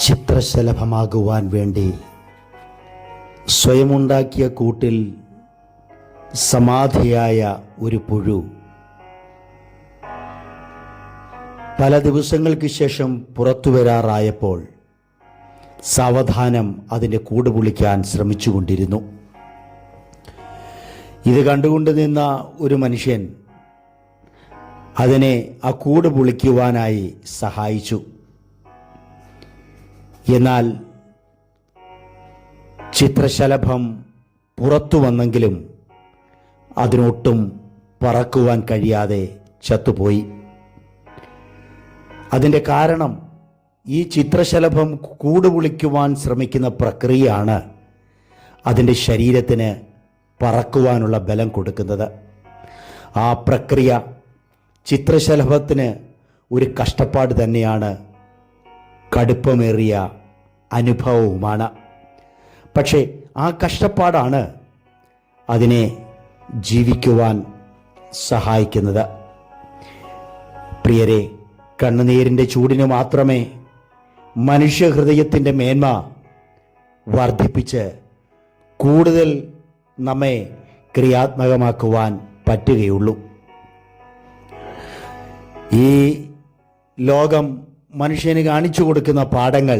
ചിത്രശലഭമാകുവാൻ വേണ്ടി സ്വയമുണ്ടാക്കിയ കൂട്ടിൽ സമാധിയായ ഒരു പുഴു. പല ദിവസങ്ങൾക്ക് ശേഷം പുറത്തു വരാറായപ്പോൾ സാവധാനം അതിന്റെ കൂട് പൊളിക്കാൻ ശ്രമിച്ചുകൊണ്ടിരുന്നു. ഇത് കണ്ടുകൊണ്ട് നിന്ന ഒരു മനുഷ്യൻ അതിനെ ആ കൂട് പൊളിക്കുവാനായി സഹായിച്ചു. എന്നാൽ ചിത്രശലഭം പുറത്തു വന്നെങ്കിലും അതിനൊട്ടും പറക്കുവാൻ കഴിയാതെ ചത്തുപോയി. അതിന്റെ കാരണം ഈ ചിത്രശലഭം കൂടുവിളിക്കുവാൻ ശ്രമിക്കുന്ന പ്രക്രിയയാണ് അതിന്റെ ശരീരത്തിന് പറക്കുവാനുള്ള ബലം കൊടുക്കുന്നത്. ആ പ്രക്രിയ ചിത്രശലഭത്തിന് ഒരു കഷ്ടപ്പാട് തന്നെയാണ് കടുപ്പമേറിയ അനുഭവവുമാണ്. പക്ഷേ ആ കഷ്ടപ്പാടാണ് അതിനെ ജീവിക്കുവാൻ സഹായിക്കുന്നത്. പ്രിയരെ കണ്ണുനീരിന്റെ ചൂടിന് മാത്രമേ മനുഷ്യഹൃദയത്തിന്റെ മേന്മ വർദ്ധിപ്പിച്ച് കൂടുതൽ നമ്മെ ക്രിയാത്മകമാക്കുവാൻ പറ്റുകയുള്ളൂ. ഈ ലോകം മനുഷ്യന് കാണിച്ചു കൊടുക്കുന്ന പാഠങ്ങൾ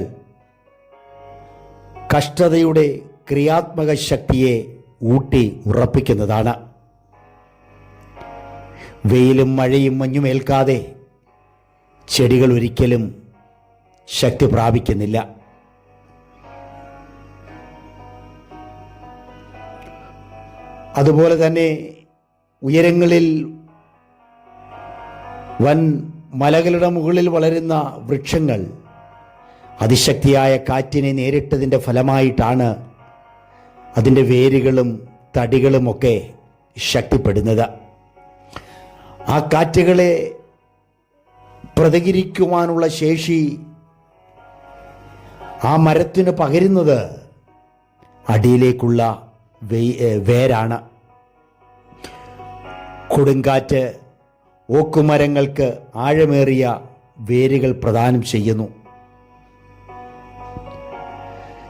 കഷ്ടതയുടെ ക്രിയാത്മക ശക്തിയെ ഊട്ടി ഉറപ്പിക്കുന്നതാണ്. വെയിലും മഴയും മഞ്ഞുമേൽക്കാതെ ചെടികൾ ഒരിക്കലും ശക്തി പ്രാപിക്കുന്നില്ല. അതുപോലെ തന്നെ ഉയരങ്ങളിൽ വൻ മലകളുടെ മുകളിൽ വളരുന്ന വൃക്ഷങ്ങൾ അതിശക്തിയായ കാറ്റിനെ നേരിട്ടതിന്റെ ഫലമായിട്ടാണ് അതിന്റെ വേരുകളും തടികളുമൊക്കെ ശക്തിപ്പെടുന്നത്. ആ കാറ്റുകളെ പ്രതികരിക്കുവാനുള്ള ശേഷി ആ മരത്തിന് പകരുന്നത് അടിയിലേക്കുള്ള വേരാണ്. കൊടുങ്കാറ്റ് ഓക്കുമരങ്ങൾക്ക് ആഴമേറിയ വേരുകൾ പ്രദാനം ചെയ്യുന്നു.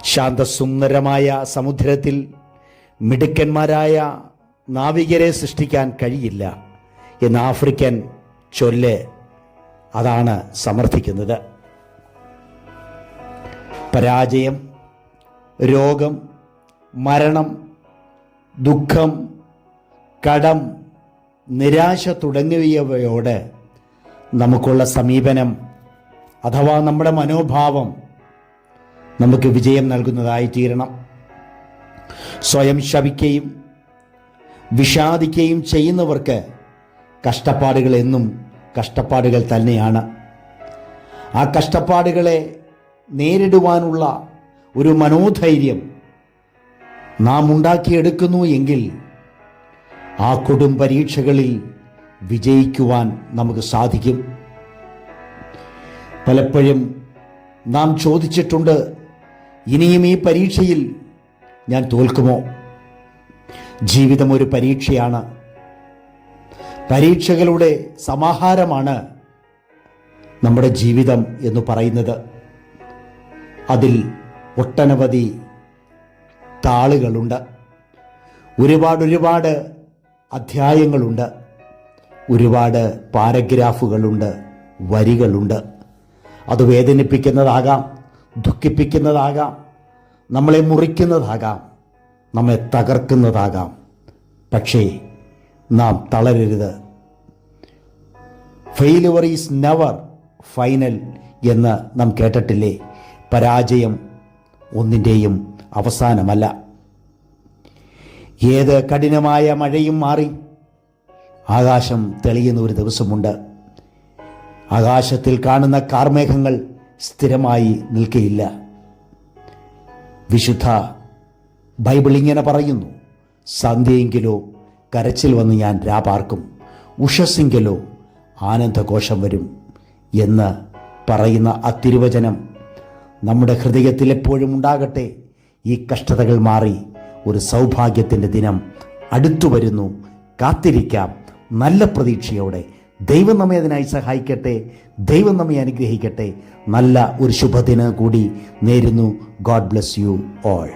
ശാന്തസുന്ദരമായ സമുദ്രത്തിൽ മിടുക്കന്മാരായ നാവികരെ സൃഷ്ടിക്കാൻ കഴിയില്ല എന്ന് ആഫ്രിക്കൻ ചൊല്ല് അതാണ് സമർത്ഥിക്കുന്നത്. പരാജയം രോഗം മരണം ദുഃഖം കടം നിരാശ തുടങ്ങിയവയോട് നമുക്കുള്ള സമീപനം അഥവാ നമ്മുടെ മനോഭാവം നമുക്ക് വിജയം നൽകുന്നതായി തീരണം. സ്വയം ശവിക്കുകയും വിഷാദിക്കുകയും ചെയ്യുന്നവർക്ക് കഷ്ടപ്പാടുകൾ എന്നും കഷ്ടപ്പാടുകൾ തന്നെയാണ്. ആ കഷ്ടപ്പാടുകളെ നേരിടുവാനുള്ള ഒരു മനോധൈര്യം നാം ഉണ്ടാക്കിയെടുക്കുന്നു എങ്കിൽ ആ കൊടും പരീക്ഷകളിൽ വിജയിക്കുവാൻ നമുക്ക് സാധിക്കും. പലപ്പോഴും നാം ചോദിച്ചിട്ടുണ്ട് ഇനിയും ഈ പരീക്ഷയിൽ ഞാൻ തോൽക്കുമോ? ജീവിതം ഒരു പരീക്ഷയാണ്. പരീക്ഷകളുടെ സമാഹാരമാണ് നമ്മുടെ ജീവിതം എന്ന് പറയുന്നത്. അതിൽ ഒട്ടനവധി താളുകളുണ്ട്. ഒരുപാട് ഒരുപാട് അധ്യായങ്ങളുണ്ട്. ഒരുപാട് പാരഗ്രാഫുകളുണ്ട് വരികളുണ്ട്. അത് വേദനിപ്പിക്കുന്നതാകാം ദുഃഖിപ്പിക്കുന്നതാകാം നമ്മളെ മുറിക്കുന്നതാകാം നമ്മെ തകർക്കുന്നതാകാം. പക്ഷേ നാം തളരരുത്. ഫെയിലുവർ ഈസ് നെവർ ഫൈനൽ എന്ന് നാം കേട്ടിട്ടില്ലേ? പരാജയം ഒന്നിന്റെയും അവസാനമല്ല. ഏത് കഠിനമായ മഴയും മാറി. ആകാശം തെളിയുന്ന ഒരു ദിവസമുണ്ട്. ആകാശത്തിൽ കാണുന്ന കാർമേഘങ്ങൾ സ്ഥിരമായി നിൽക്കുകയില്ല വിശുദ്ധ ബൈബിൾ ഇങ്ങനെ പറയുന്നു സന്ധ്യയെങ്കിലോ കരച്ചിൽ വന്ന് ഞാൻ രാപാർക്കും ഉഷസ്സെങ്കിലോ ആനന്ദഘോഷം വരും എന്ന് പറയുന്ന ആ തിരുവചനം നമ്മുടെ ഹൃദയത്തിൽ എപ്പോഴും ഉണ്ടാകട്ടെ. ഈ കഷ്ടതകൾ മാറി ഒരു സൗഭാഗ്യത്തിന്റെ ദിനം അടുത്തു വരുന്നു. കാത്തിരിക്കാം. നല്ല പ്രതീക്ഷയോടെ. ദൈവം നമ്മെ അതിനായി സഹായിക്കട്ടെ. ദൈവം നമ്മെ അനുഗ്രഹിക്കട്ടെ. നല്ല ഒരു ശുഭദിനം കൂടി നേരുന്നു. God bless you all.